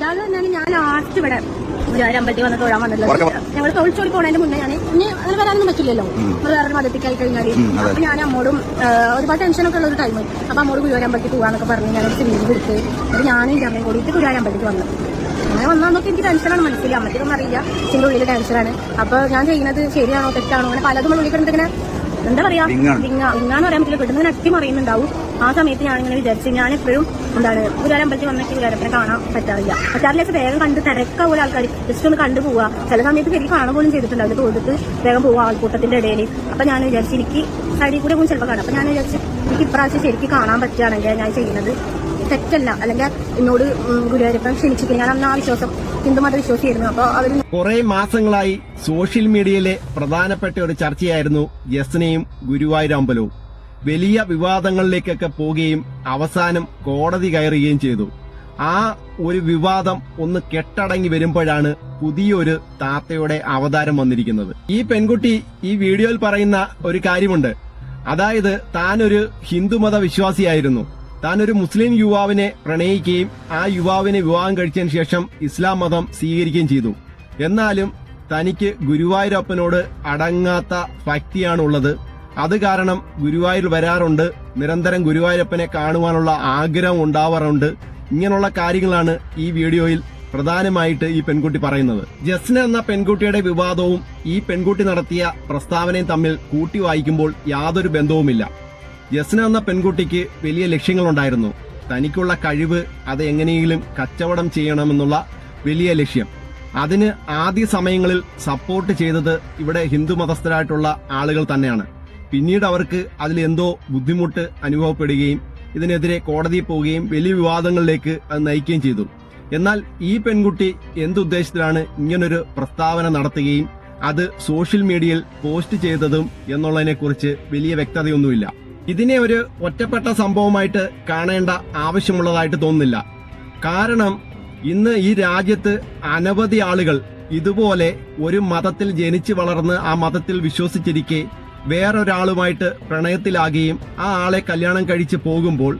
അതായത് തന്നെ ഞാൻ ലാസ്റ്റ് ഇവിടെ അമ്പലത്തിൽ വന്ന് തൊഴാൻ വന്നിട്ടുള്ളത്. ഞങ്ങൾ തൊഴിച്ചോടി പോണതിന്റെ മുന്നേ ഞാൻ ഇനി അങ്ങനെ വരാനൊന്നും പറ്റില്ലല്ലോ. വേറൊരു മതത്തിക്കായി കഴിഞ്ഞാൽ അപ്പൊ ഞാൻ അമ്മോടും ഒരുപാട് ടെൻഷനൊക്കെ ഉള്ള ഒരു ടൈം അപ്പൊ അമ്മോട് ഗുരുവാരമ്പലത്തിൽ പോകാന്നൊക്കെ പറഞ്ഞ് ഞാൻ ഒരു ലീവ് എടുത്ത് എന്നിട്ട് ഞാനും എന്റെ അമ്മയും കൂടിയിട്ട് ഗുരുവാരമ്പലത്തിൽ വന്നു. അങ്ങനെ വന്നതൊക്കെ എനിക്ക് ടെൻഷനാണ് മനസ്സിലായി അമ്മയ്ക്കൊന്നും അറിയില്ല. ഇതിന്റെ ഉള്ളിൽ ടെൻഷനാണ് അപ്പൊ ഞാൻ ചെയ്യുന്നത് ശരിയാണോ തെറ്റാണോ? അങ്ങനെ പലതും ഉള്ളിൽ കിടന്നിട്ട് ഇങ്ങനെ എന്താ പറയാ? വിങ്ങാന്ന് പറയാൻ പറ്റില്ല. കിട്ടുന്ന അട്ടി മറിയുന്നുണ്ടാവും ആ സമയത്ത് ഞാൻ ഇങ്ങനെ വിചാരിച്ചു ഞാൻ എപ്പോഴും എന്താണ് ഗുരുവായൂർ അമ്പലത്തിൽ വന്നിട്ട് ഗുരുവായൂരപ്പനെ കാണാൻ പറ്റാറില്ല. പറ്റാറില്ല വേഗം കണ്ട് തിരക്കാവൂല ആൾക്കാർ ജസ്റ്റ് ഒന്ന് കണ്ടു പോവുക ചില സമയത്ത് ശരിക്കും കാണാൻ പോലും ചെയ്തിട്ടുണ്ടാവില്ല തോന്നിട്ട് വേഗം പോവുക ആൾക്കൂട്ടത്തിന്റെ ഇടയിൽ അപ്പൊ ഞാൻ വിചാരിച്ചു എനിക്ക് സൈഡിൽ കൂടെ പോകും ചിലപ്പോൾ കാണാം. അപ്പൊ ഞാൻ വിചാരിച്ചു എനിക്ക് ഇപ്രാവശ്യം ശരിക്ക് കാണാൻ പറ്റുകയാണെങ്കിൽ ഞാൻ ചെയ്യുന്നത് തെറ്റല്ല. അല്ലെങ്കിൽ എന്നോട് ഗുരുവായൂരപ്പൻ ക്ഷണിച്ചിട്ട് ഞാൻ അന്ന് ആ വിശ്വാസം ഹിന്ദുമത വിശ്വാസിയായിരുന്നു അപ്പൊ അവർ കുറെ മാസങ്ങളായി സോഷ്യൽ മീഡിയയിലെ പ്രധാനപ്പെട്ട ഒരു ചർച്ചയായിരുന്നു യസ്നയും ഗുരുവായൂർ അമ്പലവും. വലിയ വിവാദങ്ങളിലേക്കൊക്കെ പോവുകയും അവസാനം കോടതി കയറുകയും ചെയ്തു. ആ ഒരു വിവാദം ഒന്ന് കെട്ടടങ്ങി വരുമ്പോഴാണ് പുതിയൊരു താത്തയുടെ അവതാരം വന്നിരിക്കുന്നത്. ഈ പെൺകുട്ടി ഈ വീഡിയോയിൽ പറയുന്ന ഒരു കാര്യമുണ്ട്. അതായത് താനൊരു ഹിന്ദുമത വിശ്വാസിയായിരുന്നു താൻ ഒരു മുസ്ലിം യുവാവിനെ പ്രണയിക്കുകയും ആ യുവാവിനെ വിവാഹം കഴിച്ചതിന് ശേഷം ഇസ്ലാം മതം സ്വീകരിക്കുകയും ചെയ്തു. എന്നാലും തനിക്ക് ഗുരുവായൂരപ്പനോട് അടങ്ങാത്ത ഭക്തിയാണുള്ളത്. അത് കാരണം ഗുരുവായൂർ വരാറുണ്ട്. നിരന്തരം ഗുരുവായൂരപ്പനെ കാണുവാനുള്ള ആഗ്രഹം ഉണ്ടാവാറുണ്ട്. ഇങ്ങനെയുള്ള കാര്യങ്ങളാണ് ഈ വീഡിയോയിൽ പ്രധാനമായിട്ട് ഈ പെൺകുട്ടി പറയുന്നത്. ജസ്ന എന്ന പെൺകുട്ടിയുടെ വിവാദവും ഈ പെൺകുട്ടി നടത്തിയ പ്രസ്താവനയും തമ്മിൽ കൂട്ടി വായിക്കുമ്പോൾ യാതൊരു ബന്ധവുമില്ല. ജസ്ന എന്ന പെൺകുട്ടിക്ക് വലിയ ലക്ഷ്യങ്ങളുണ്ടായിരുന്നു. തനിക്കുള്ള കഴിവ് അത് എങ്ങനെയെങ്കിലും കച്ചവടം ചെയ്യണമെന്നുള്ള വലിയ ലക്ഷ്യം. അതിന് ആദ്യ സമയങ്ങളിൽ സപ്പോർട്ട് ചെയ്തത് ഇവിടെ ഹിന്ദു മതസ്ഥരായിട്ടുള്ള ആളുകൾ തന്നെയാണ്. പിന്നീട് അവർക്ക് അതിൽ എന്തോ ബുദ്ധിമുട്ട് അനുഭവപ്പെടുകയും ഇതിനെതിരെ കോടതിയിൽ പോവുകയും വലിയ വിവാദങ്ങളിലേക്ക് അത് നയിക്കുകയും ചെയ്തു. എന്നാൽ ഈ പെൺകുട്ടി എന്തുദ്ദേശത്തിലാണ് ഇങ്ങനൊരു പ്രസ്താവന നടത്തുകയും അത് സോഷ്യൽ മീഡിയയിൽ പോസ്റ്റ് ചെയ്തതും എന്നുള്ളതിനെക്കുറിച്ച് വലിയ വ്യക്തതയൊന്നുമില്ല. ഇതിനെ ഒരു ഒറ്റപ്പെട്ട സംഭവമായിട്ട് കാണേണ്ട ആവശ്യമുള്ളതായിട്ട് തോന്നുന്നില്ല. കാരണം ഇന്ന് ഈ രാജ്യത്ത് അനവധി ആളുകൾ ഇതുപോലെ ഒരു മതത്തിൽ ജനിച്ചു വളർന്ന് ആ മതത്തിൽ വിശ്വസിച്ചിരിക്കെ വേറൊരാളുമായിട്ട് പ്രണയത്തിലാകുകയും ആ ആളെ കല്യാണം കഴിച്ച് പോകുമ്പോൾ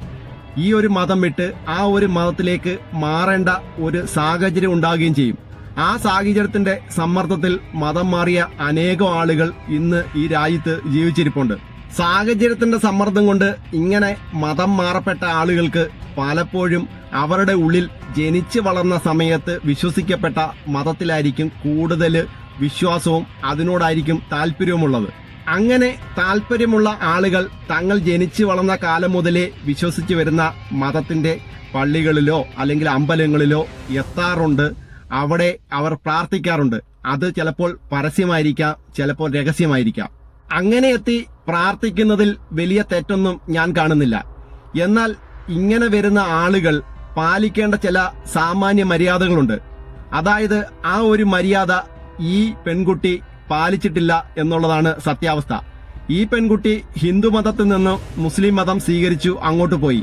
ഈ ഒരു മതം വിട്ട് ആ ഒരു മതത്തിലേക്ക് മാറേണ്ട ഒരു സാഹചര്യം ഉണ്ടാകുകയും ചെയ്യും. ആ സാഹചര്യത്തിന്റെ സമ്മർദ്ദത്തിൽ മതം മാറിയ അനേകം ആളുകൾ ഇന്ന് ഈ രാജ്യത്ത് ജീവിച്ചിരിപ്പുണ്ട്. സാഹചര്യത്തിന്റെ സമ്മർദ്ദം കൊണ്ട് ഇങ്ങനെ മതം മാറപ്പെട്ട ആളുകൾക്ക് പലപ്പോഴും അവരുടെ ഉള്ളിൽ ജനിച്ചു വളർന്ന സമയത്ത് വിശ്വസിക്കപ്പെട്ട മതത്തിലായിരിക്കും കൂടുതൽ വിശ്വാസവും അതിനോടായിരിക്കും താല്പര്യവുമുള്ളത്. അങ്ങനെ താല്പര്യമുള്ള ആളുകൾ തങ്ങൾ ജനിച്ചു വളർന്ന കാലം മുതലേ വിശ്വസിച്ചു വരുന്ന മതത്തിന്റെ പള്ളികളിലോ അല്ലെങ്കിൽ അമ്പലങ്ങളിലോ എത്താറുണ്ട്. അവിടെ അവർ പ്രാർത്ഥിക്കാറുണ്ട്. അത് ചിലപ്പോൾ പരസ്യമായിരിക്കാം ചിലപ്പോൾ രഹസ്യമായിരിക്കാം. അങ്ങനെ എത്തി പ്രാർത്ഥിക്കുന്നതിൽ വലിയ തെറ്റൊന്നും ഞാൻ കാണുന്നില്ല. എന്നാൽ ഇങ്ങനെ വരുന്ന ആളുകൾ പാലിക്കേണ്ട ചില സാമാന്യ മര്യാദകളുണ്ട്. അതായത് ആ ഒരു മര്യാദ ഈ പെൺകുട്ടി പാലിച്ചിട്ടില്ല എന്നുള്ളതാണ് സത്യാവസ്ഥ. ഈ പെൺകുട്ടി ഹിന്ദു മതത്തിൽ നിന്ന് മുസ്ലിം മതം സ്വീകരിച്ചു അങ്ങോട്ട് പോയി.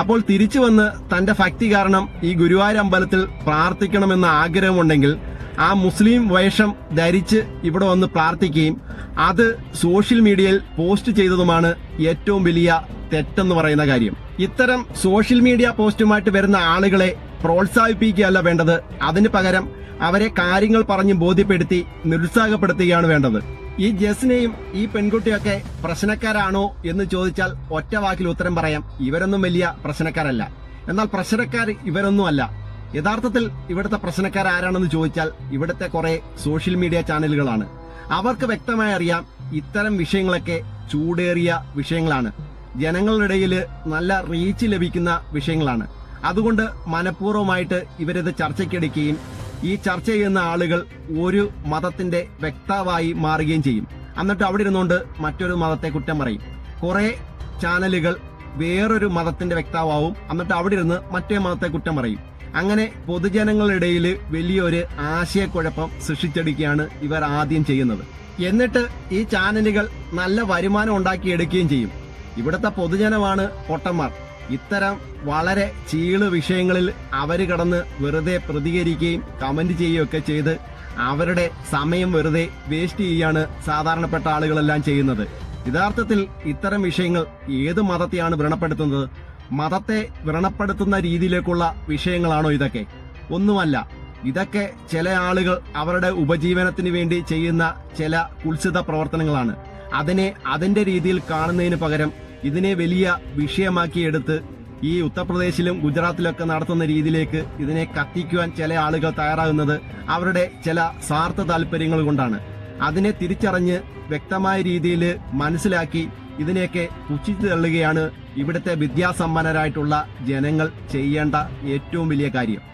അപ്പോൾ തിരിച്ചു വന്ന് തന്റെ ഭക്തി കാരണം ഈ ഗുരുവായൂർ അമ്പലത്തിൽ പ്രാർത്ഥിക്കണമെന്ന ആഗ്രഹമുണ്ടെങ്കിൽ ആ മുസ്ലിം വേഷം ധരിച്ച് ഇവിടെ വന്ന് പ്രാർത്ഥിക്കുകയും അത് സോഷ്യൽ മീഡിയയിൽ പോസ്റ്റ് ചെയ്തതുമാണ് ഏറ്റവും വലിയ തെറ്റെന്ന് പറയുന്ന കാര്യം. ഇത്തരം സോഷ്യൽ മീഡിയ പോസ്റ്റുമായിട്ട് വരുന്ന ആളുകളെ പ്രോത്സാഹിപ്പിക്കുകയല്ല വേണ്ടത്. അതിന് പകരം അവരെ കാര്യങ്ങൾ പറഞ്ഞ് ബോധ്യപ്പെടുത്തി നിരുത്സാഹപ്പെടുത്തുകയാണ് വേണ്ടത്. ഈ ജസ്നെയും ഈ പെൺകുട്ടിയൊക്കെ പ്രശ്നക്കാരാണോ എന്ന് ചോദിച്ചാൽ ഒറ്റ വാക്കിൽ ഉത്തരം പറയാം. ഇവരൊന്നും വലിയ പ്രശ്നക്കാരല്ല. എന്നാൽ പ്രശ്നക്കാർ ഇവരൊന്നുമല്ല യഥാർത്ഥത്തിൽ ഇവിടുത്തെ പ്രശ്നക്കാർ ആരാണെന്ന് ചോദിച്ചാൽ ഇവിടുത്തെ കുറെ സോഷ്യൽ മീഡിയ ചാനലുകളാണ്. അവർക്ക് വ്യക്തമായി അറിയാം ഇത്തരം വിഷയങ്ങളൊക്കെ ചൂടേറിയ വിഷയങ്ങളാണ്. ജനങ്ങളുടെ ഇടയിൽ നല്ല റീച്ച് ലഭിക്കുന്ന വിഷയങ്ങളാണ്. അതുകൊണ്ട് മനഃപൂർവമായിട്ട് ഇവരിത് ചർച്ചയ്ക്കെടുക്കുകയും ഈ ചർച്ച ചെയ്യുന്ന ആളുകൾ ഒരു മതത്തിന്റെ വ്യക്താവായി മാറുകയും ചെയ്യും. എന്നിട്ട് അവിടെ ഇരുന്നുകൊണ്ട് മറ്റൊരു മതത്തെ കുറ്റം പറയും. കുറെ ചാനലുകൾ വേറൊരു മതത്തിന്റെ വ്യക്താവും എന്നിട്ട് അവിടെ ഇരുന്ന് മറ്റേ മതത്തെ കുറ്റം പറയും. അങ്ങനെ പൊതുജനങ്ങളുടെ ഇടയിൽ വലിയൊരു ആശയക്കുഴപ്പം സൃഷ്ടിച്ചെടുക്കുകയാണ് ഇവർ ആദ്യം ചെയ്യുന്നത്. എന്നിട്ട് ഈ ചാനലുകൾ നല്ല വരുമാനം ഉണ്ടാക്കിയെടുക്കുകയും ചെയ്യും. ഇവിടുത്തെ പൊതുജനമാണ് പൊട്ടന്മാർ. ഇത്തരം വളരെ ചീൾ വിഷയങ്ങളിൽ അവർ കടന്ന് വെറുതെ പ്രതികരിക്കുകയും കമന്റ് ചെയ്യുകയൊക്കെ ചെയ്ത് അവരുടെ സമയം വെറുതെ വേസ്റ്റ് ചെയ്യുകയാണ് സാധാരണപ്പെട്ട ആളുകളെല്ലാം ചെയ്യുന്നത്. യഥാർത്ഥത്തിൽ ഇത്തരം വിഷയങ്ങൾ ഏത് മതത്തെയാണ് വ്രണപ്പെടുത്തുന്നത്? മതത്തെ വ്രണപ്പെടുത്തുന്ന രീതിയിലേക്കുള്ള വിഷയങ്ങളാണോ ഇതൊക്കെ? ഒന്നുമല്ല. ഇതൊക്കെ ചില ആളുകൾ അവരുടെ ഉപജീവനത്തിന് വേണ്ടി ചെയ്യുന്ന ചില കുത്സിത പ്രവർത്തനങ്ങളാണ്. അതിനെ അതിന്റെ രീതിയിൽ കാണുന്നതിന് പകരം ഇതിനെ വലിയ വിഷയമാക്കിയെടുത്ത് ഈ ഉത്തർപ്രദേശിലും ഗുജറാത്തിലൊക്കെ നടത്തുന്ന രീതിയിലേക്ക് ഇതിനെ കത്തിക്കുവാൻ ചില ആളുകൾ തയ്യാറാകുന്നത് അവരുടെ ചില സ്വാർത്ഥ താല്പര്യങ്ങൾ കൊണ്ടാണ്. അതിനെ തിരിച്ചറിഞ്ഞ് വ്യക്തമായ രീതിയിൽ മനസ്സിലാക്കി ഇതിനെയൊക്കെ പുച്ഛിച്ചു തള്ളുകയാണ് ഇവിടുത്തെ വിദ്യാസമ്പന്നരായിട്ടുള്ള ജനങ്ങൾ ചെയ്യേണ്ട ഏറ്റവും വലിയ കാര്യം.